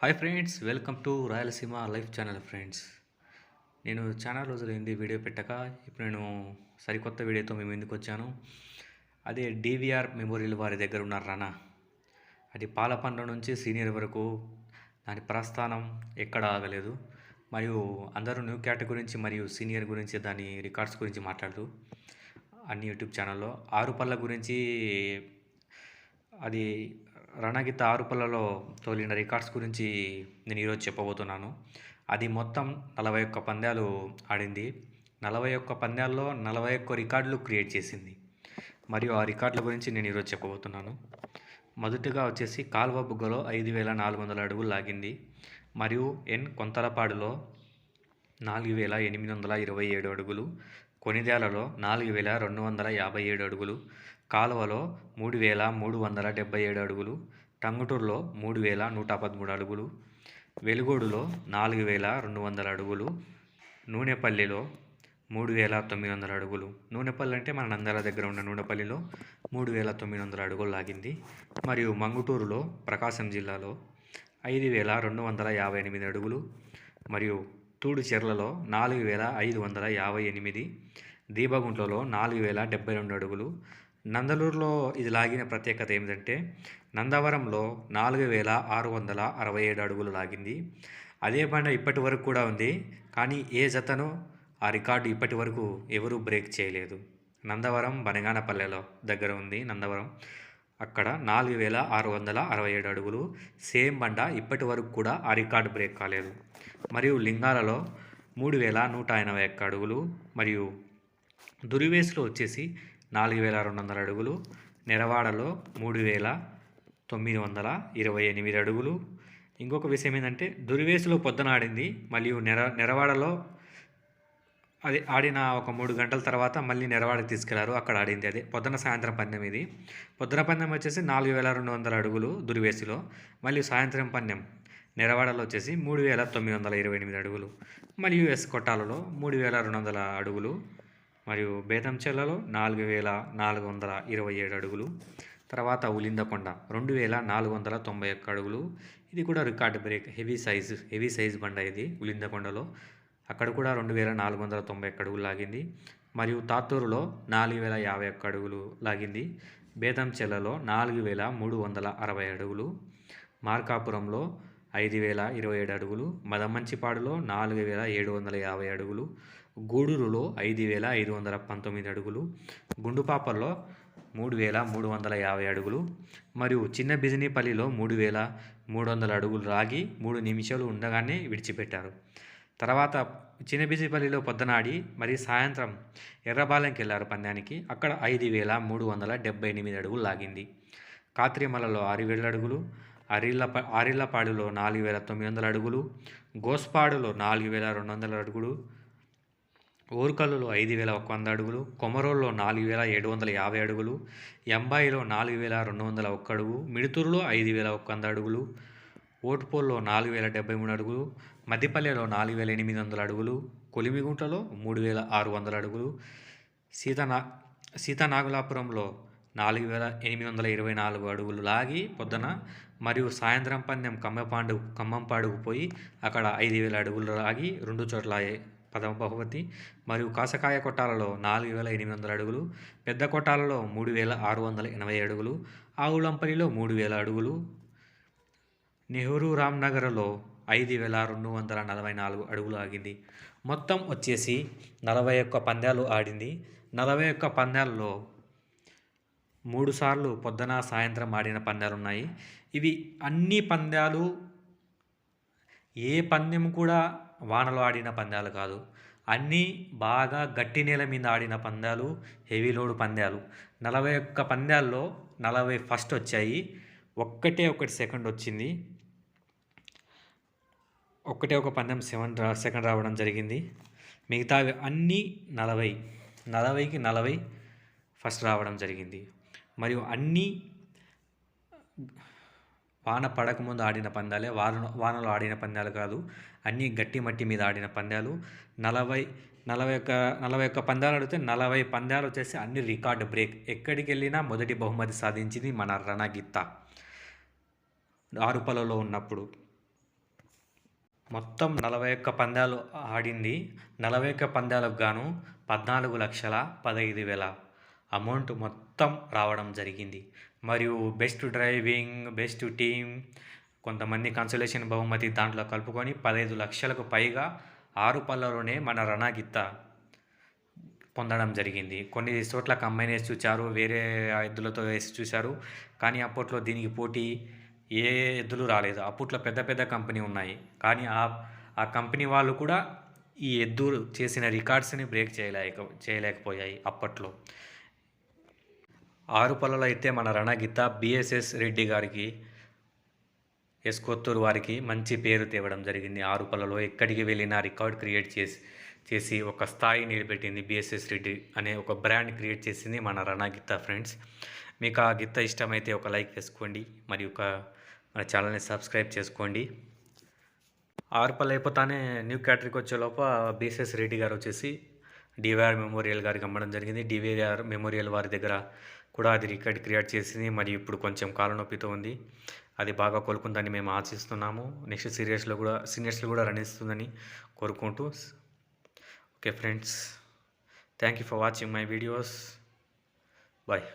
Hi friends welcome to Rayalaseema life channel friends. నేను చాలా రోజులైంది వీడియో పెట్టక ఇప్పుడు నేను సరికొత్త వీడియోతో మేము ఎందుకు వచ్చాను. అదే డివిఆర్ మెమోరియల్ వారి దగ్గర ఉన్న రణ. అది పాలపండ్ల నుంచి సీనియర్ వరకు దాని ప్రస్థానం ఎక్కడ ఆగలేదు. మరియు అందరూ న్యూ క్యాట్ గురించి మరియు సీనియర్ గురించి దాని రికార్డ్స్ గురించి మాట్లాడుతూ అన్ని యూట్యూబ్ ఛానల్లో. ఆరు పళ్ళ గురించి అది రణగీత ఆరు తోలిన రికార్డ్స్ గురించి నేను ఈరోజు చెప్పబోతున్నాను. అది మొత్తం నలభై ఒక్క పందాలు ఆడింది. నలభై ఒక్క పందాల్లో నలభై ఒక్క రికార్డులు క్రియేట్ చేసింది. మరియు ఆ రికార్డుల గురించి నేను ఈరోజు చెప్పబోతున్నాను. మొదటిగా వచ్చేసి కాల్వ బుగ్గలో ఐదు వేల నాలుగు వందల అడుగులు లాగింది. మరియు ఎన్ కొంతలపాడులో నాలుగు వేల ఎనిమిది వందల ఇరవై ఏడు అడుగులు. కొనిదేలలో నాలుగు వేల రెండు వందల యాభై ఏడు అడుగులు. కాలువలో మూడు వేల మూడు వందల డెబ్బై ఏడు అడుగులు టంగుటూరులో మూడు వేల నూట పదమూడు అడుగులు వెలుగోడులో నాలుగు వేల రెండు వందల అడుగులు నూనెపల్లిలో మూడు వేల తొమ్మిది వందల అడుగులు. నూనెపల్లి అంటే మన నంద్యాల దగ్గర ఉన్న నూనెపల్లిలో మూడు వేల తొమ్మిది వందల అడుగులు లాగింది. మరియు మంగుటూరులో ప్రకాశం జిల్లాలో ఐదు వేల రెండు వందల యాభై ఎనిమిది అడుగులు. మరియు తూడుచెర్లలో నాలుగు వేల ఐదు వందల యాభై ఎనిమిది దీపగుంట్లలో నాలుగు వేల డెబ్బై రెండు అడుగులు. నందలూరులో ఇది లాగిన ప్రత్యేకత ఏమిటంటే నందవరంలో నాలుగు వేల ఆరు వందల అరవై ఏడు అడుగులు లాగింది. అదే బండ ఇప్పటి వరకు కూడా ఉంది కానీ ఏ జతను ఆ రికార్డు ఇప్పటి వరకు ఎవరూ బ్రేక్ చేయలేదు. నందవరం బనగానపల్లెలో దగ్గర ఉంది నందవరం. అక్కడ నాలుగు వేల ఆరు వందల అరవై ఏడు అడుగులు. సేమ్ బండ ఇప్పటి వరకు కూడా ఆ రికార్డు బ్రేక్ కాలేదు. మరియు లింగాలలో మూడు వేల నూట ఎనభై ఒక్క అడుగులు. మరియు దురివేసులో వచ్చేసి నాలుగు వేల రెండు వందల అడుగులు నెరవాడలో మూడు వేల తొమ్మిది వందల ఇరవై ఎనిమిది అడుగులు. ఇంకొక విషయం ఏంటంటే దురివేసులో పొద్దున ఆడింది మరియు నెర నెరవాడలో అది ఆడిన ఒక మూడు గంటల తర్వాత మళ్ళీ నెరవాడకి తీసుకెళ్ళారు అక్కడ ఆడింది అదే. పొద్దున సాయంత్రం పందెం ఇది. పొద్దున పందెం వచ్చేసి నాలుగు వేల రెండు వందల అడుగులు దురివేసిలో మళ్ళీ సాయంత్రం పందెం నెరవాడలో వచ్చేసి మూడు వేల తొమ్మిది వందల ఇరవై ఎనిమిది అడుగులు. మరియు ఎస్ కొట్టాలలో మూడు వేల రెండు వందల అడుగులు. మరియు బేతంచెల్లలో నాలుగు వేల నాలుగు వందల ఇరవై ఏడు అడుగులు తర్వాత ఉలిందకొండ రెండు వేల నాలుగు వందల తొంభై ఒక్క అడుగులు. ఇది కూడా record break heavy size heavy size బండ ఇది ఉలిందకొండలో అక్కడ కూడా రెండు వేల నాలుగు వందల తొంభై ఒక్క అడుగులు లాగింది. మరియు తాత్తూరులో నాలుగు వేల యాభై ఒక్క అడుగులు లాగింది. బేతంచెల్లలో నాలుగు వేల మూడు వందల అరవై అడుగులు. మార్కాపురంలో ఐదు వేల ఇరవై ఏడు అడుగులు. మదమంచిపాడులో నాలుగు వేల ఏడు వందల యాభై అడుగులు. గూడూరులో ఐదు వేల ఐదు వందల పంతొమ్మిది అడుగులు గుండుపాపల్లో మూడు వేల మూడు వందల యాభై అడుగులు మరియు చిన్న బిజినీపల్లిలో మూడు వేల మూడు వందల అడుగులు రాగి మూడు నిమిషాలు ఉండగానే విడిచిపెట్టారు. తర్వాత చిన్న బిజిపల్లిలో పొద్దునాడి మరి సాయంత్రం ఎర్రబాలెంకి వెళ్ళారు పందానికి అక్కడ ఐదు వేల మూడు వందల డెబ్బై ఎనిమిది అడుగులు లాగింది. కాత్రిమలలో ఆరు వేల అడుగులు అరిళ్ళ ఆరిళ్ళపాడులో నాలుగు వేల తొమ్మిది వందల అడుగులు గోస్పాడులో నాలుగు వేల రెండు వందల అడుగులు ఊరుకల్లులో ఐదు వేల ఒక వంద అడుగులు కొమరోల్లో నాలుగు వేల ఏడు వందల యాభై అడుగులు ఎంబాయిలో నాలుగు వేల రెండు వందల ఒక్క అడుగు మిడుతూరులో ఐదు వేల ఒక వంద అడుగులు ఓటుపోల్లో నాలుగు వేల డెబ్బై మూడు అడుగులు మధ్యపల్లెలో నాలుగు వేల ఎనిమిది వందల అడుగులు కొలిమిగుంటలో మూడు వేల ఆరు వందల అడుగులు సీతనా సీతానాగులాపురంలో నాలుగు వేల ఎనిమిది వందల ఇరవై నాలుగు అడుగులు లాగి పొద్దున మరియు సాయంత్రం పందెం కమ్మపాండు కమ్మంపాడుకు పోయి అక్కడ ఐదు వేల అడుగులు లాగి రెండు చోట్ల పదమ బహుమతి. మరియు కాసకాయ కొట్టాలలో నాలుగు వేల ఎనిమిది వందల అడుగులు పెద్ద కొట్టాలలో మూడు వేల ఆరు వందల ఎనభై అడుగులు ఆవులంపల్లిలో మూడు వేల అడుగులు నెహ్రూ రామ్నగర్లో ఐదు వేల రెండు వందల నలభై నాలుగు అడుగులు ఆగింది. మొత్తం వచ్చేసి నలభై ఒక్క పందాలు ఆడింది. నలభై ఒక్క పందాలలో మూడు సార్లు పొద్దున సాయంత్రం ఆడిన పందాలు ఉన్నాయి ఇవి అన్ని పందాలు ఏ పందెం కూడా వానలో ఆడిన పందాలు కాదు. అన్నీ బాగా గట్టి నేల మీద ఆడిన పందాలు హెవీ లోడ్ పందాలు. నలభై ఒక్క పందాల్లో నలభై ఫస్ట్ వచ్చాయి. ఒక్కటే ఒకటి సెకండ్ వచ్చింది. ఒక్కటే ఒక పందెం సెవెన్ రా సెకండ్ రావడం జరిగింది. మిగతావి అన్నీ నలభై నలభైకి నలభై ఫస్ట్ రావడం జరిగింది. మరియు అన్నీ వాన పడకముందు ఆడిన పందాలే వాన వానలో ఆడిన పందాలు కాదు. అన్నీ గట్టి మట్టి మీద ఆడిన పందాలు. నలభై నలభై ఒక్క నలభై ఒక్క పందాలు ఆడితే నలభై పందాలు వచ్చేసి అన్ని రికార్డు బ్రేక్. ఎక్కడికి వెళ్ళినా మొదటి బహుమతి సాధించింది మన రణగిత్త. ఆరుపలలో ఉన్నప్పుడు మొత్తం నలభై ఒక్క పందాలు ఆడింది. నలభై ఒక్క పందాలకు గాను పద్నాలుగు లక్షల పదహైదు వేల అమౌంట్ మొత్తం రావడం జరిగింది. మరియు బెస్ట్ డ్రైవింగ్ బెస్ట్ టీమ్ కొంతమంది కన్సలేషన్ బహుమతి దాంట్లో కలుపుకొని పదహైదు లక్షలకు పైగా ఆరు పళ్ళలోనే మన రణగిత్త పొందడం జరిగింది. కొన్ని చోట్ల కంబైన్ వేసి చూచారు వేరే ఎద్దులతో వేసి చూశారు. కానీ అప్పట్లో దీనికి పోటీ ఏ ఎద్దులు రాలేదు. అప్పట్లో పెద్ద పెద్ద కంపెనీ ఉన్నాయి. కానీ ఆ ఆ కంపెనీ వాళ్ళు కూడా ఈ ఎద్దు చేసిన రికార్డ్స్ని బ్రేక్ చేయలేక చేయలేకపోయాయి అప్పట్లో. ఆరు పళ్ళలో అయితే మన రణగీత బిఎస్ఎస్ రెడ్డి గారికి ఎస్ కొత్తూరు వారికి మంచి పేరు తేవడం జరిగింది. ఆరు పళ్ళలో ఎక్కడికి వెళ్ళినా రికార్డ్ క్రియేట్ చేసి చేసి ఒక స్థాయి నిలబెట్టింది బిఎస్ఎస్ రెడ్డి అనే ఒక బ్రాండ్ క్రియేట్ చేసింది మన రణగీత ఫ్రెండ్స్. మీకు ఆ గీత ఇష్టమైతే ఒక లైక్ వేసుకోండి మరి ఒక మన ఛానల్ని సబ్స్క్రైబ్ చేసుకోండి. ఆరు అయిపోతానే న్యూ క్యాటరీకి వచ్చే లోప బిఎస్ఎస్ రెడ్డి గారు వచ్చేసి డివిఆర్ మెమోరియల్ గారికి అమ్మడం జరిగింది. డివిఆర్ మెమోరియల్ వారి దగ్గర కూడా అది రికార్డ్ క్రియేట్ చేసింది. మరియు ఇప్పుడు కొంచెం కాళ్ళ నొప్పితో ఉంది. అది బాగా కోలుకుందని మేము ఆశిస్తున్నాము. నెక్స్ట్ సీరియస్లో కూడా సీనియర్స్లో కూడా రణిస్తుందని కోరుకుంటూ okay friends. Thank you for watching my videos. Bye.